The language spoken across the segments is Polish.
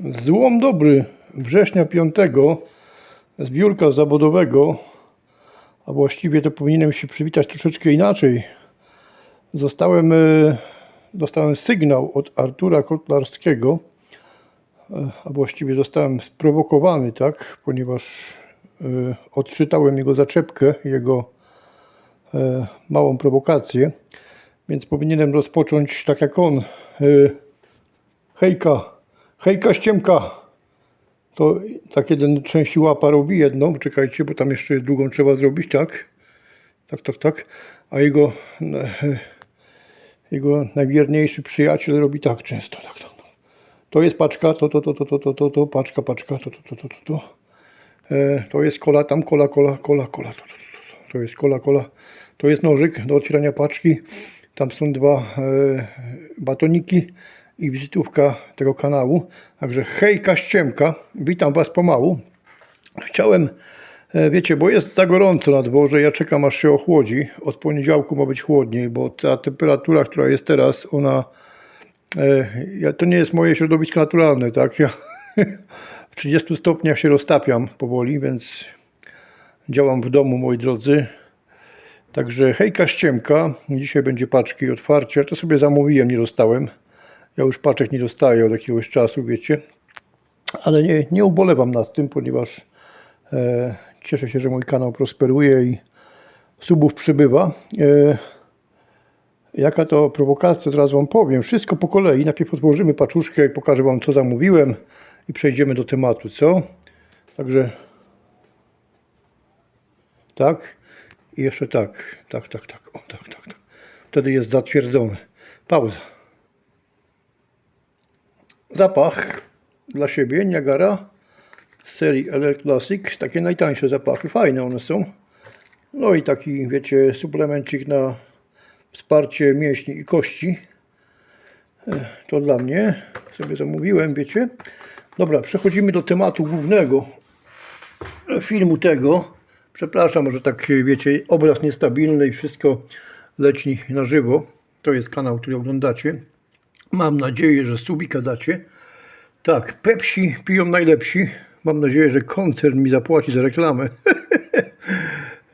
Złom dobry września 5 zbiórka zawodowego, a właściwie to powinienem się przywitać troszeczkę inaczej. Zostałem, e, dostałem sygnał od Artura Kotlarskiego, e, a właściwie zostałem sprowokowany, tak, ponieważ e, odczytałem jego zaczepkę, jego małą prowokację, więc powinienem rozpocząć tak jak on. Hejka, hejka ściemka. To tak jeden części łapa robi jedną, czekajcie, bo tam jeszcze drugą trzeba zrobić, tak? Tak, tak, tak. A jego, e, jego najwierniejszy przyjaciel robi tak często, tak, tak. To jest paczka, to, to, to, to, to, to, to, to paczka, paczka, to, to, to, to, to, to. E, to jest kola, tam kola, kola, kola, kola, to, to, to, to. to jest kola, kola. To jest nożyk do otwierania paczki. Tam są dwa e, batoniki i wizytówka tego kanału. Także hejka ściemka, witam Was pomału. Chciałem, e, wiecie, bo jest za gorąco na dworze, ja czekam aż się ochłodzi. Od poniedziałku ma być chłodniej, bo ta temperatura, która jest teraz, ona, e, ja, to nie jest moje środowisko naturalne, tak? Ja w 30 stopniach się roztapiam powoli, więc działam w domu, moi drodzy. Także hejka ściemka, dzisiaj będzie paczki otwarcie, to sobie zamówiłem, nie dostałem. Ja już paczek nie dostaję od jakiegoś czasu, wiecie. Ale nie, nie ubolewam nad tym, ponieważ e, cieszę się, że mój kanał prosperuje i subów przybywa. E, jaka to prowokacja, zaraz Wam powiem. Wszystko po kolei. Najpierw otworzymy paczuszkę i pokażę Wam, co zamówiłem i przejdziemy do tematu, co? Także tak. I jeszcze tak. Tak, tak, tak. O, tak, tak, tak. Wtedy jest zatwierdzone. Pauza. Zapach dla siebie Niagara z serii LR Classic. Takie najtańsze zapachy, fajne one są. No i taki, wiecie, suplemencik na wsparcie mięśni i kości. E, To dla mnie. Sobie zamówiłem, wiecie. Dobra, przechodzimy do tematu głównego filmu tego. Przepraszam, że tak, wiecie, obraz niestabilny i wszystko leci na żywo. To jest kanał, który oglądacie. Mam nadzieję, że subika dacie. Tak, Pepsi piją najlepsi. Mam nadzieję, że koncern mi zapłaci za reklamę.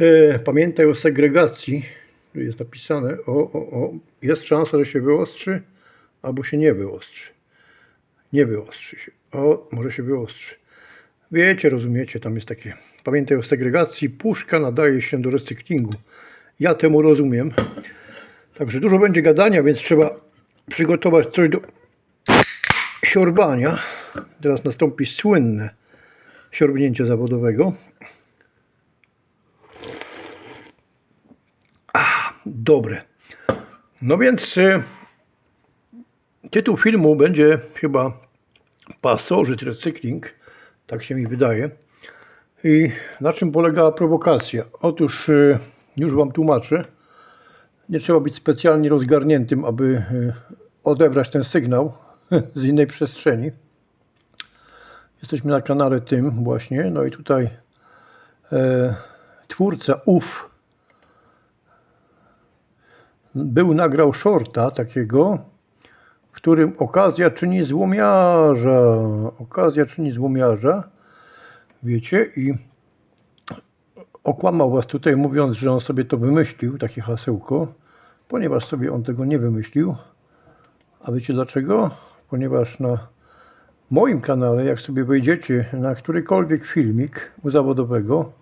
E, Pamiętaj o segregacji. Tu jest napisane. O, o, o. Jest szansa, że się wyostrzy, albo się nie wyostrzy. Nie wyostrzy się. O, może się wyostrzy. Wiecie, rozumiecie, tam jest takie. Pamiętaj o segregacji. Puszka nadaje się do recyklingu. Ja temu rozumiem. Także dużo będzie gadania, więc trzeba przygotować coś do siorbania. Teraz nastąpi słynne siorbnięcie zawodowego. Ah, dobre. No więc e, tytuł filmu będzie chyba Pasożyt Recykling. Tak się mi wydaje. I na czym polega prowokacja? Otóż e, już Wam tłumaczę. Nie trzeba być specjalnie rozgarniętym, aby e, odebrać ten sygnał z innej przestrzeni. Jesteśmy na kanale tym właśnie. No i tutaj e, twórca UF był, nagrał shorta takiego, w którym okazja czyni złomiarza. Okazja czyni złomiarza. Wiecie, i okłamał was tutaj, mówiąc, że on sobie to wymyślił, takie hasełko, ponieważ sobie on tego nie wymyślił. A wiecie dlaczego? Ponieważ na moim kanale, jak sobie wejdziecie na którykolwiek filmik u zawodowego,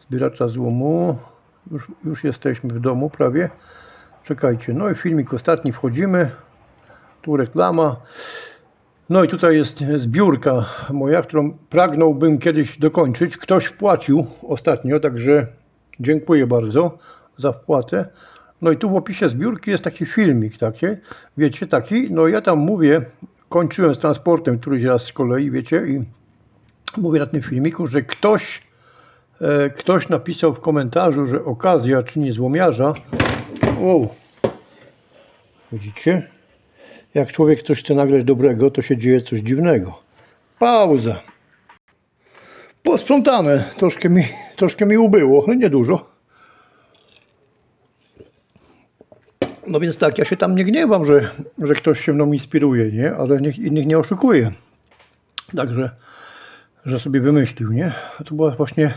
zbieracza złomu, już, już jesteśmy w domu prawie. Czekajcie, no i filmik ostatni wchodzimy, tu reklama. No i tutaj jest zbiórka moja, którą pragnąłbym kiedyś dokończyć. Ktoś wpłacił ostatnio, także dziękuję bardzo za wpłatę. No i tu w opisie zbiórki jest taki filmik, takie, wiecie, taki, no ja tam mówię, kończyłem z transportem któryś raz z kolei, wiecie, i mówię na tym filmiku, że ktoś, e, ktoś napisał w komentarzu, że okazja czyni złomiarza. Wow. Widzicie? Jak człowiek coś chce nagrać dobrego, to się dzieje coś dziwnego. Pauza. Posprzątane. Troszkę mi, troszkę mi ubyło, ale niedużo. No więc tak, ja się tam nie gniewam, że, że ktoś się mną inspiruje, nie? Ale niech innych nie oszukuje. Także, że sobie wymyślił, nie? To była właśnie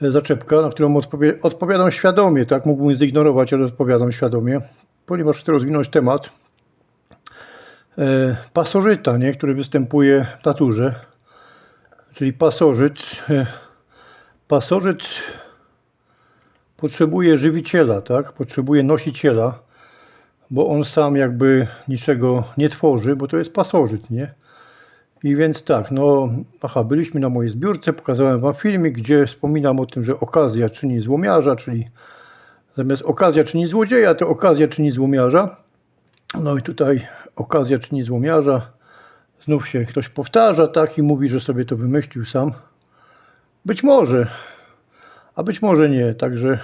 zaczepka, na którą odpowie, odpowiadam świadomie, tak? Mógłbym zignorować, ale odpowiadam świadomie, ponieważ chcę rozwinąć temat e, pasożyta, nie? który występuje w naturze. Czyli pasożyt. e, Pasożyt potrzebuje żywiciela, tak? Potrzebuje nosiciela, bo on sam jakby niczego nie tworzy, bo to jest pasożyt, nie? I więc tak, no, aha, byliśmy na mojej zbiórce, pokazałem Wam filmik, gdzie wspominam o tym, że okazja czyni złomiarza, czyli zamiast okazja czyni złodzieja, to okazja czyni złomiarza. No i tutaj okazja czyni złomiarza. Znów się ktoś powtarza, tak, i mówi, że sobie to wymyślił sam. Być może, a być może nie, także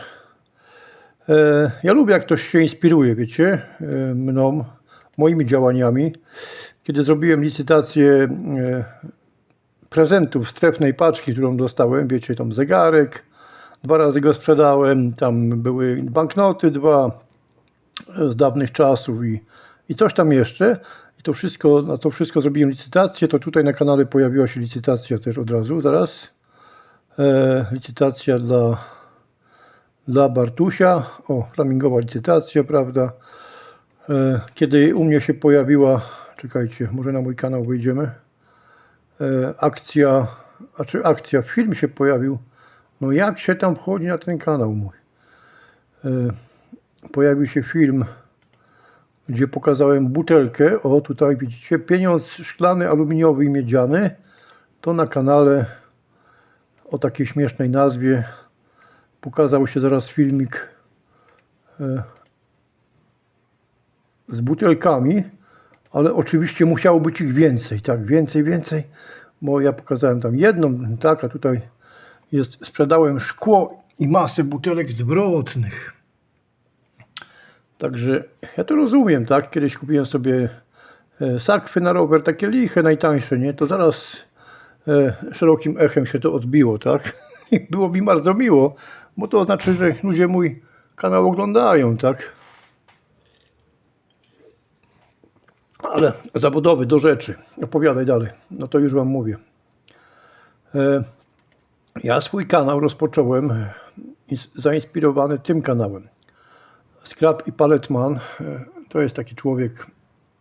e, ja lubię, jak ktoś się inspiruje, wiecie, e, mną, moimi działaniami. Kiedy zrobiłem licytację e, prezentów z trefnej paczki, którą dostałem, wiecie, tam zegarek, dwa razy go sprzedałem, tam były banknoty dwa e, z dawnych czasów i, i coś tam jeszcze. I to wszystko, na to wszystko zrobiłem licytację, to tutaj na kanale pojawiła się licytacja też od razu, zaraz. E, licytacja dla, dla Bartusia, o, flamingowa licytacja, prawda. E, kiedy u mnie się pojawiła, czekajcie, może na mój kanał wyjdziemy, e, akcja, a czy akcja, film się pojawił, no jak się tam wchodzi na ten kanał mój? Pojawił się film, gdzie pokazałem butelkę, o tutaj widzicie, pieniądz szklany, aluminiowy i miedziany, to na kanale o takiej śmiesznej nazwie pokazał się zaraz filmik e, z butelkami, ale oczywiście musiało być ich więcej, tak, więcej, więcej, bo ja pokazałem tam jedną, tak, a tutaj jest, sprzedałem szkło i masę butelek zwrotnych. Także ja to rozumiem, tak, kiedyś kupiłem sobie e, sakwy na rower, takie liche, najtańsze, nie, to zaraz szerokim echem się to odbiło, tak, i było mi bardzo miło, bo to znaczy, że ludzie mój kanał oglądają, tak. Ale zawodowy, do rzeczy. Opowiadaj dalej. No to już Wam mówię. E, Ja swój kanał rozpocząłem e, ins- zainspirowany tym kanałem. Scrap i Paletman e, to jest taki człowiek,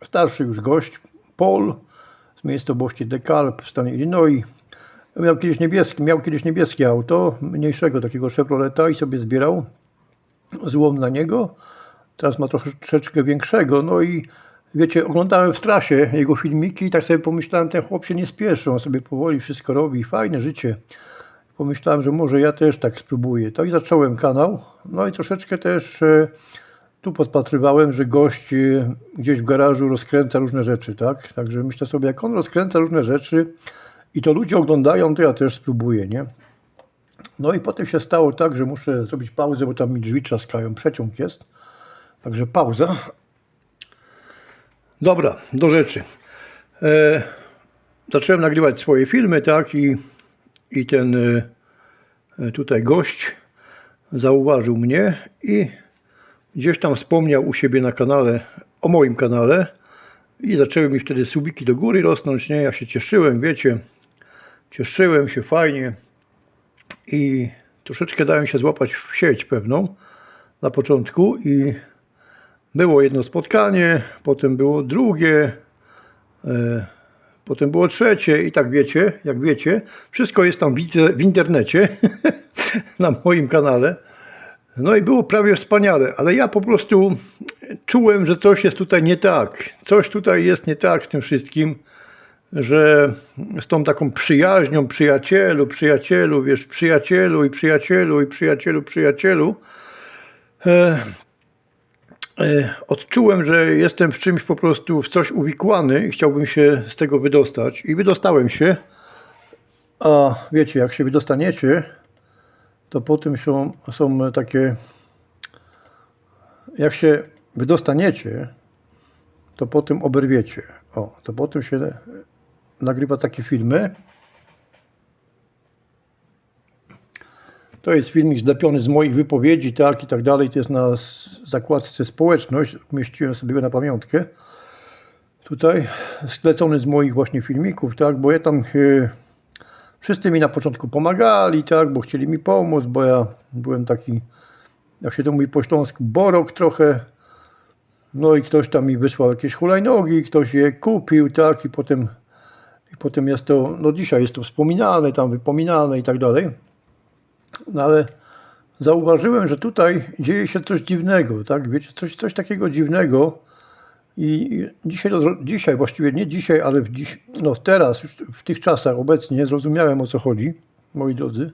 starszy już gość, Paul z miejscowości DeKalb w stanie Illinois. Miał kiedyś, niebieski, miał kiedyś niebieskie auto, mniejszego takiego Chevroleta i sobie zbierał złom na niego. Teraz ma troszeczkę większego. No i wiecie, oglądałem w trasie jego filmiki i tak sobie pomyślałem, ten chłop się nie spieszy, on sobie powoli wszystko robi, fajne życie. Pomyślałem, że może ja też tak spróbuję. To i zacząłem kanał. No i troszeczkę też e, tu podpatrywałem, że gość e, gdzieś w garażu rozkręca różne rzeczy, tak? Także myślę sobie, jak on rozkręca różne rzeczy i to ludzie oglądają, to ja też spróbuję, nie? No i potem się stało tak, że muszę zrobić pauzę, bo tam mi drzwi trzaskają, przeciąg jest. Także pauza. Dobra, do rzeczy. E, zacząłem nagrywać swoje filmy, tak, i, i ten e, tutaj gość zauważył mnie i gdzieś tam wspomniał u siebie na kanale, o moim kanale i zaczęły mi wtedy subiki do góry rosnąć, nie, ja się cieszyłem, wiecie, cieszyłem się fajnie i troszeczkę dałem się złapać w sieć pewną na początku i było jedno spotkanie, potem było drugie, e, potem było trzecie i tak wiecie, jak wiecie, wszystko jest tam w, w internecie na moim kanale. No i było prawie wspaniale, ale ja po prostu czułem, że coś jest tutaj nie tak. Coś tutaj jest nie tak z tym wszystkim, że z tą taką przyjaźnią, przyjacielu, przyjacielu, wiesz, przyjacielu i przyjacielu i przyjacielu, przyjacielu. E, e, odczułem, że jestem w czymś po prostu w coś uwikłany i chciałbym się z tego wydostać. I wydostałem się. A wiecie, jak się wydostaniecie, to potem są, są takie. Jak się wydostaniecie, to potem oberwiecie. O, to potem się nagrywa takie filmy. To jest filmik zlepiony z moich wypowiedzi, tak i tak dalej. To jest na zakładce społeczność. Umieściłem sobie go na pamiątkę. tutaj sklecony z moich właśnie filmików, tak, bo ja tam e, wszyscy mi na początku pomagali, tak, bo chcieli mi pomóc, bo ja byłem taki, jak się to mówi po śląsku, borok trochę, no i ktoś tam mi wysłał jakieś hulajnogi, ktoś je kupił, tak, i potem, i potem jest to, no dzisiaj jest to wspominane, tam wypominane i tak dalej, no ale zauważyłem, że tutaj dzieje się coś dziwnego, tak, wiecie, coś, coś takiego dziwnego, i dzisiaj, dzisiaj, właściwie nie dzisiaj, ale w dziś, no teraz, już w tych czasach obecnie zrozumiałem o co chodzi, moi drodzy.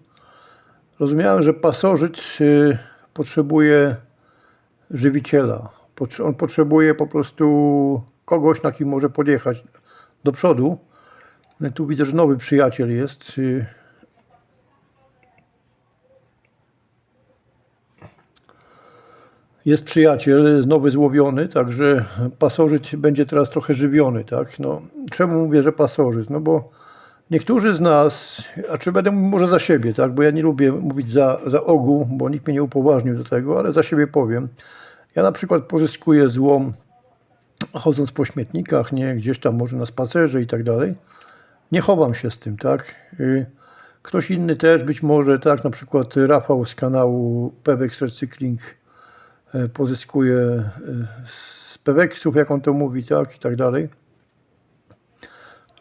Rozumiałem, że pasożyt y, potrzebuje żywiciela. On potrzebuje po prostu kogoś, na kim może podjechać do przodu. Tu widzę, że nowy przyjaciel jest. y, jest przyjaciel nowy złowiony, także pasożyt będzie teraz trochę żywiony, tak? No, czemu mówię, że pasożyt? No bo niektórzy z nas, a czy będę mówił może za siebie, tak? Bo ja nie lubię mówić za, za ogół, bo nikt mnie nie upoważnił do tego, ale za siebie powiem. Ja na przykład pozyskuję złom chodząc po śmietnikach, nie gdzieś tam może na spacerze i tak dalej. Nie chowam się z tym, tak? Y, Ktoś inny też być może, tak, na przykład Rafał z kanału Pewex Recykling pozyskuje e, z Peweksów, jak on to mówi, tak, i tak dalej.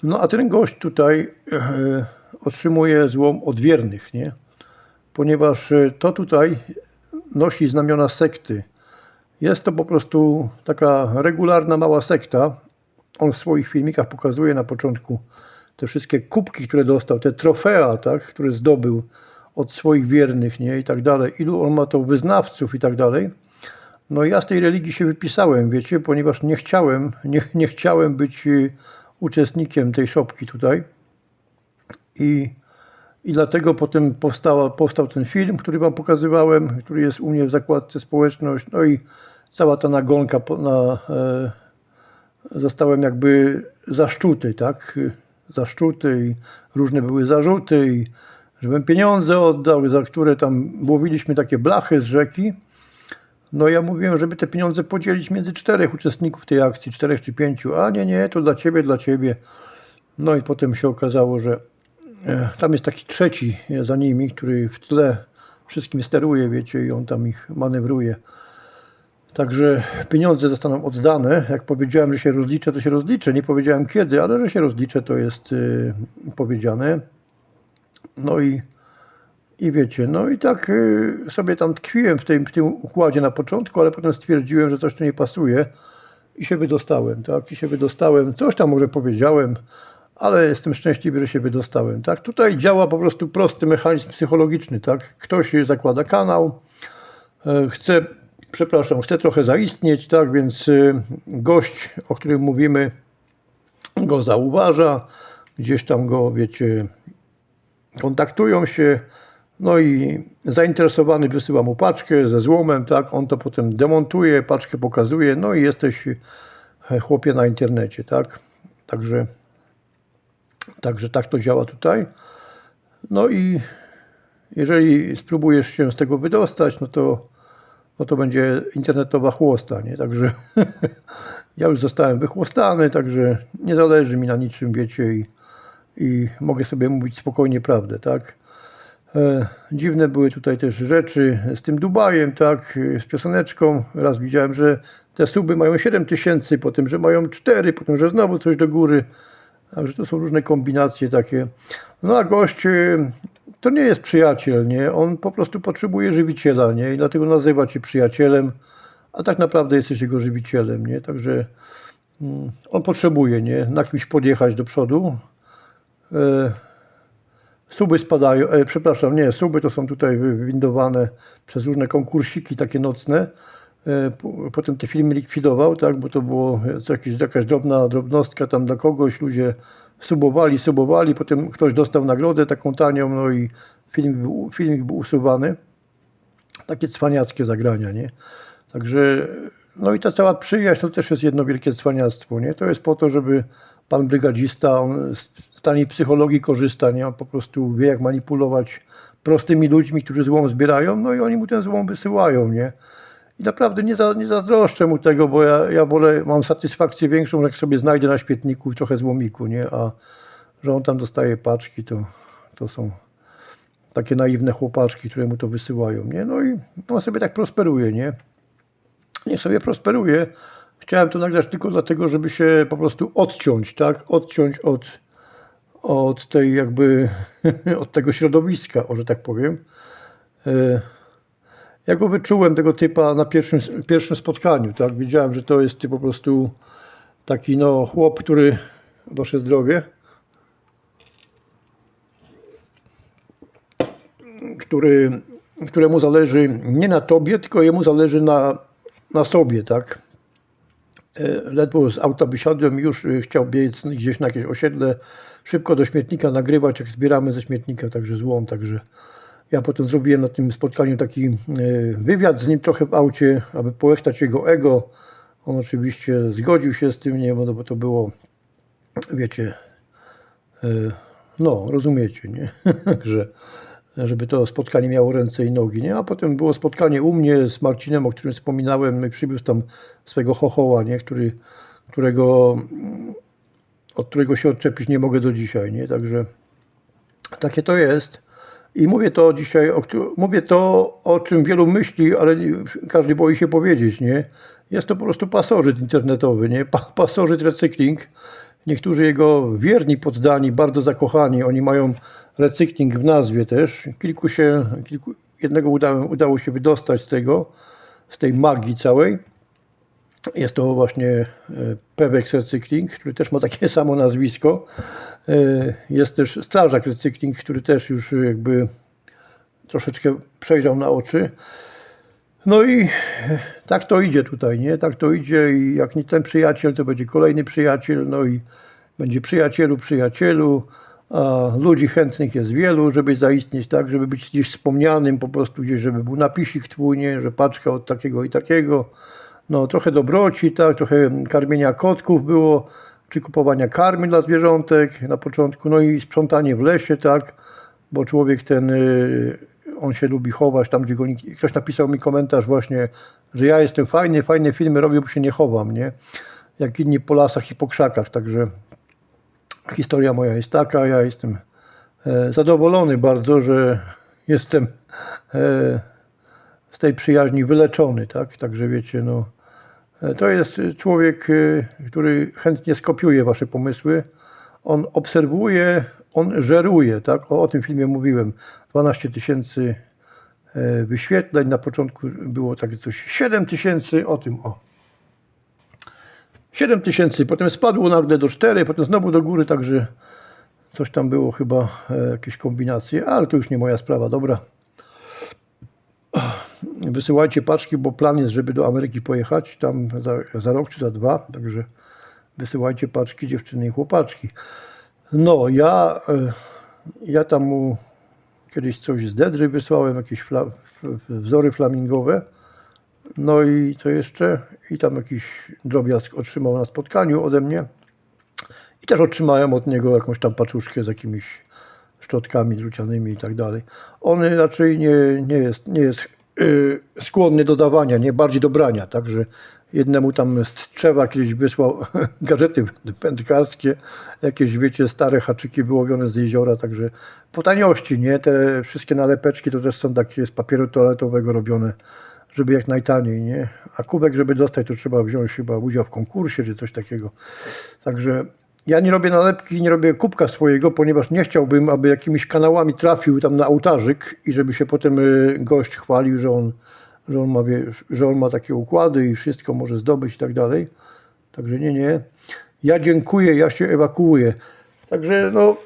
No a ten gość tutaj e, otrzymuje złom od wiernych, nie? Ponieważ e, to tutaj nosi znamiona sekty. Jest to po prostu taka regularna mała sekta. On w swoich filmikach pokazuje na początku te wszystkie kubki, które dostał, te trofea, tak, które zdobył od swoich wiernych, nie, i tak dalej. Ilu on ma to wyznawców i tak dalej. No ja z tej religii się wypisałem, wiecie, ponieważ nie chciałem, nie, nie chciałem być y, uczestnikiem tej szopki tutaj. I, i dlatego potem powstała, powstał ten film, który wam pokazywałem, który jest u mnie w zakładce społeczność. No i cała ta nagonka na, e, zostałem jakby zaszczuty, tak? Zaszczuty i różne były zarzuty i żebym pieniądze oddał, za które tam łowiliśmy takie blachy z rzeki. No ja mówiłem, żeby te pieniądze podzielić między czterech uczestników tej akcji, czterech czy pięciu. A nie, nie, to dla ciebie, dla ciebie. No i potem się okazało, że e, tam jest taki trzeci e, za nimi, który w tle wszystkim steruje, wiecie, i on tam ich manewruje. Także pieniądze zostaną oddane. Jak powiedziałem, że się rozliczę, to się rozliczę. Nie powiedziałem kiedy, ale że się rozliczę, to jest y, powiedziane. No i, i wiecie, no i tak y, sobie tam tkwiłem w tym, w tym układzie na początku, ale potem stwierdziłem, że coś tu nie pasuje i się wydostałem, tak? I się wydostałem. Coś tam może powiedziałem, ale jestem szczęśliwy, że się wydostałem, tak? Tutaj działa po prostu prosty mechanizm psychologiczny, tak? Ktoś zakłada kanał, e, chce, przepraszam, chce trochę zaistnieć, tak? Więc y, gość, o którym mówimy, go zauważa, gdzieś tam go, wiecie, kontaktują się, no i zainteresowany wysyła mu paczkę ze złomem, tak, on to potem demontuje, paczkę pokazuje, no i jesteś e, chłopie na internecie, tak, także, także tak to działa tutaj. No i jeżeli spróbujesz się z tego wydostać, no to, no to będzie internetowa chłosta, nie, także ja już zostałem wychłostany, także nie zależy mi na niczym, wiecie, i, i mogę sobie mówić spokojnie prawdę, tak. E, dziwne były tutaj też rzeczy z tym Dubajem, tak, z pioseneczką. Raz widziałem, że te suby mają 7 tysięcy, potem, że mają 4, potem, że znowu coś do góry. Także to są różne kombinacje takie. No a gość e, to nie jest przyjaciel, nie? On po prostu potrzebuje żywiciela, nie? I dlatego nazywa cię przyjacielem, a tak naprawdę jesteś jego żywicielem, nie? Także mm, on potrzebuje, nie? Na kimś podjechać do przodu. Suby spadają, e, przepraszam, nie, suby to są tutaj wywindowane przez różne konkursiki takie nocne. E, po- potem te filmy likwidował, tak, bo to było jakieś, jakaś drobna drobnostka tam dla kogoś, ludzie subowali, subowali, potem ktoś dostał nagrodę taką tanią, no i film, filmik był usuwany. Takie cwaniackie zagrania, nie? Także, no i ta cała przyjaźń to też jest jedno wielkie cwaniactwo, nie? To jest po to, żeby pan brygadzista, on z taniej psychologii korzysta, nie? On po prostu wie, jak manipulować prostymi ludźmi, którzy złom zbierają, no i oni mu ten złom wysyłają, nie? I naprawdę nie, za, nie zazdroszczę mu tego, bo ja, ja wolę, mam satysfakcję większą, jak sobie znajdę na śmietniku trochę złomiku, nie? A że on tam dostaje paczki, to, to są takie naiwne chłopaczki, które mu to wysyłają, nie? No i on sobie tak prosperuje, nie? Niech sobie prosperuje. Chciałem to nagrać tylko dlatego, żeby się po prostu odciąć, tak? Odciąć od, od tej jakby, od tego środowiska, o że tak powiem. E, Ja go wyczułem, tego typa, na pierwszym, pierwszym spotkaniu, tak? Wiedziałem, że to jest po prostu taki, no, chłop, który, wasze zdrowie, który, któremu zależy nie na tobie, tylko jemu zależy na, na sobie, tak? E, Ledwo z auta wysiadłem, już e, chciał biec gdzieś na jakieś osiedle, szybko do śmietnika nagrywać, jak zbieramy ze śmietnika, także złom, także ja potem zrobiłem na tym spotkaniu taki e, wywiad z nim trochę w aucie, aby połechtać jego ego. On oczywiście zgodził się z tym, nie, bo, no, to było, wiecie, no, rozumiecie, nie? że żeby to spotkanie miało ręce i nogi, nie? A potem było spotkanie u mnie z Marcinem, o którym wspominałem, i przywiózł tam swego chochoła, nie? Który, którego, od którego się odczepić nie mogę do dzisiaj, nie? Także takie to jest. I mówię to dzisiaj, o, mówię to, o czym wielu myśli, ale każdy boi się powiedzieć, nie? Jest to po prostu pasożyt internetowy, nie? Pa, pasożyt recykling. Niektórzy jego wierni poddani, bardzo zakochani, oni mają recykling w nazwie też. Kilku się, kilku, jednego udało, udało się wydostać z tego, z tej magii całej. Jest to właśnie e, Pewex Recykling, który też ma takie samo nazwisko. E, Jest też Strażak Recykling, który też już jakby troszeczkę przejrzał na oczy. No i tak to idzie tutaj, nie? Tak to idzie i jak nie ten przyjaciel, to będzie kolejny przyjaciel, no i będzie przyjacielu, przyjacielu, a ludzi chętnych jest wielu, żeby zaistnieć, tak? Żeby być gdzieś wspomnianym, po prostu gdzieś, żeby był napisik twój? Że paczka od takiego i takiego. No trochę dobroci, tak? Trochę karmienia kotków było, czy kupowania karmy dla zwierzątek na początku, no i sprzątanie w lesie, tak? Bo człowiek ten, y, on się lubi chować tam, gdzie go nikt... Ktoś napisał mi komentarz właśnie, że ja jestem fajny, fajne filmy robię, bo się nie chowam, nie? Jak inni po lasach i po krzakach, także historia moja jest taka, ja jestem e, zadowolony bardzo, że jestem e, z tej przyjaźni wyleczony, tak? Także wiecie, no, e, to jest człowiek, który chętnie skopiuje wasze pomysły. On obserwuje, on żeruje, tak? O, o tym filmie mówiłem. 12 tysięcy e, wyświetleń, na początku było takie coś 7 tysięcy, o tym, o. 7 tysięcy, potem spadło nagle do 4, potem znowu do góry, także coś tam było chyba, e, jakieś kombinacje, ale to już nie moja sprawa, dobra. Wysyłajcie paczki, bo plan jest, żeby do Ameryki pojechać tam za, za rok czy za dwa, także wysyłajcie paczki dziewczyny i chłopaczki. No, ja, e, ja tam mu kiedyś coś z Dedry wysłałem, jakieś fla, wzory flamingowe. No i co jeszcze? I tam jakiś drobiazg otrzymał na spotkaniu ode mnie. I też otrzymałem od niego jakąś tam paczuszkę z jakimiś szczotkami drucianymi i tak dalej. On raczej nie, nie jest, nie jest yy, skłonny do dawania, nie bardziej do brania. Także jednemu tam z Tczewa kiedyś wysłał gadżety wędkarskie, jakieś wiecie, stare haczyki wyłowione z jeziora, także po taniości, nie? Te wszystkie nalepeczki to też są takie z papieru toaletowego robione żeby jak najtaniej, nie? A kubek, żeby dostać, to trzeba wziąć chyba udział w konkursie czy coś takiego. Także ja nie robię nalepki, nie robię kubka swojego, ponieważ nie chciałbym, aby jakimiś kanałami trafił tam na ołtarzyk i żeby się potem y, gość chwalił, że on, że on, ma, że on ma takie układy i wszystko może zdobyć i tak dalej. Także nie, nie. Ja dziękuję, ja się ewakuuję. Także no,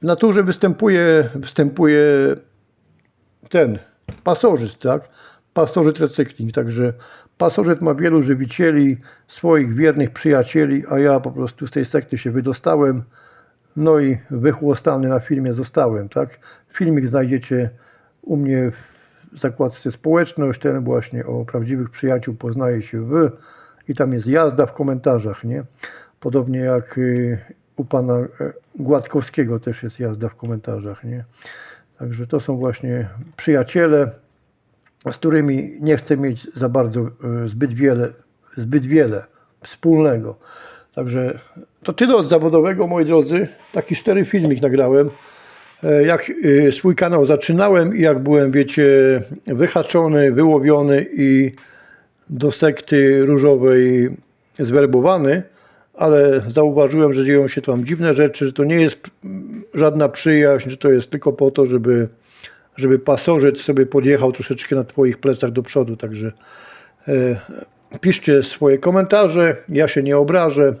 w naturze występuje, występuje ten pasożyt, tak? Pasożyt recykling, także pasożyt ma wielu żywicieli, swoich wiernych przyjacieli, a ja po prostu z tej sekty się wydostałem, no i wychłostany na filmie zostałem, tak? Filmik znajdziecie u mnie w zakładce społeczność, ten właśnie o prawdziwych przyjaciół poznaje się w i tam jest jazda w komentarzach, nie? Podobnie jak y, u pana e, Gładkowskiego też jest jazda w komentarzach, nie? Także to są właśnie przyjaciele. z którymi nie chcę mieć za bardzo e, zbyt wiele, zbyt wiele wspólnego. Także to tyle od zawodowego, moi drodzy. Taki cztery filmik nagrałem. E, Jak e, swój kanał zaczynałem i jak byłem, wiecie, wyhaczony, wyłowiony i do sekty różowej zwerbowany, ale zauważyłem, że dzieją się tam dziwne rzeczy, że to nie jest żadna przyjaźń, że to jest tylko po to, żeby, żeby pasożyt sobie podjechał troszeczkę na Twoich plecach do przodu. Także e, piszcie swoje komentarze, ja się nie obrażę.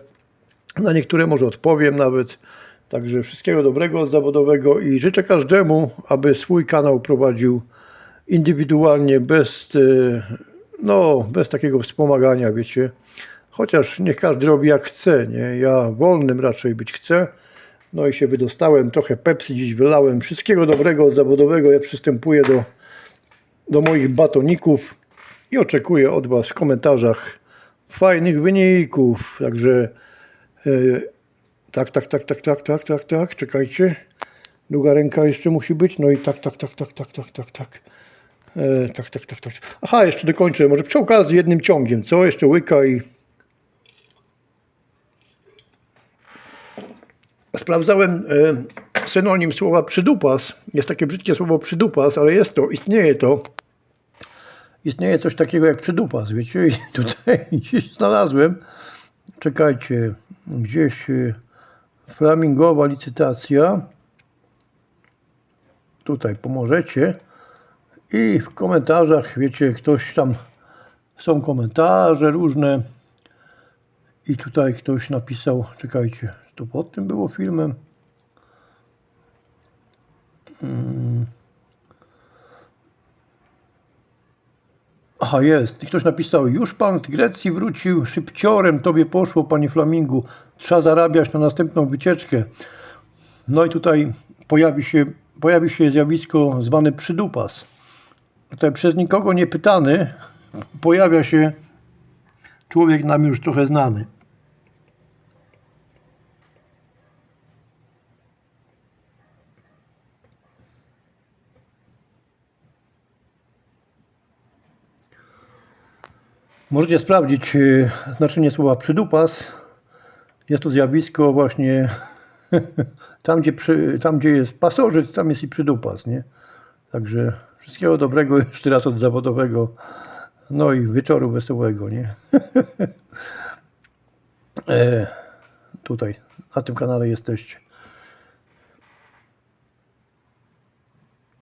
Na niektóre może odpowiem nawet. Także wszystkiego dobrego zawodowego i życzę każdemu, aby swój kanał prowadził indywidualnie, bez, e, no, bez takiego wspomagania, wiecie. Chociaż niech każdy robi jak chce, nie? Ja wolnym raczej być chcę. No i się wydostałem, trochę Pepsi dziś wylałem. Wszystkiego dobrego od zawodowego. Ja przystępuję do, do moich batoników i oczekuję od Was w komentarzach fajnych wyników. Także e, tak, tak, tak, tak, tak, tak, tak, tak, czekajcie. Długa ręka jeszcze musi być, no i tak, tak, tak, tak, tak, tak, tak, tak. Tak, tak, tak, tak. Aha, jeszcze dokończę. Może pszczołka z jednym ciągiem, co? Jeszcze łyka i... Sprawdzałem e, synonim słowa przydupas. Jest takie brzydkie słowo przydupas, ale jest to, istnieje to. Istnieje coś takiego jak przydupas, wiecie? I tutaj gdzieś znalazłem. Czekajcie, gdzieś flamingowa licytacja. Tutaj pomożecie. I w komentarzach, wiecie, ktoś tam, są komentarze różne. I tutaj ktoś napisał, czekajcie, to pod tym było filmem. Mm. Aha, jest. I ktoś napisał, już pan z Grecji wrócił, szybciorem tobie poszło, panie Flamingu. Trzeba zarabiać na następną wycieczkę. No i tutaj pojawi się, pojawi się zjawisko zwane przydupas. Tutaj przez nikogo nie pytany pojawia się człowiek nam już trochę znany. Możecie sprawdzić y, znaczenie słowa przydupas. Jest to zjawisko właśnie tam, gdzie, przy, tam, gdzie jest pasożyt, tam jest i przydupas, nie? Także wszystkiego dobrego jeszcze raz od zawodowego. No i wieczoru wesołego, nie? e, tutaj, na tym kanale jesteście.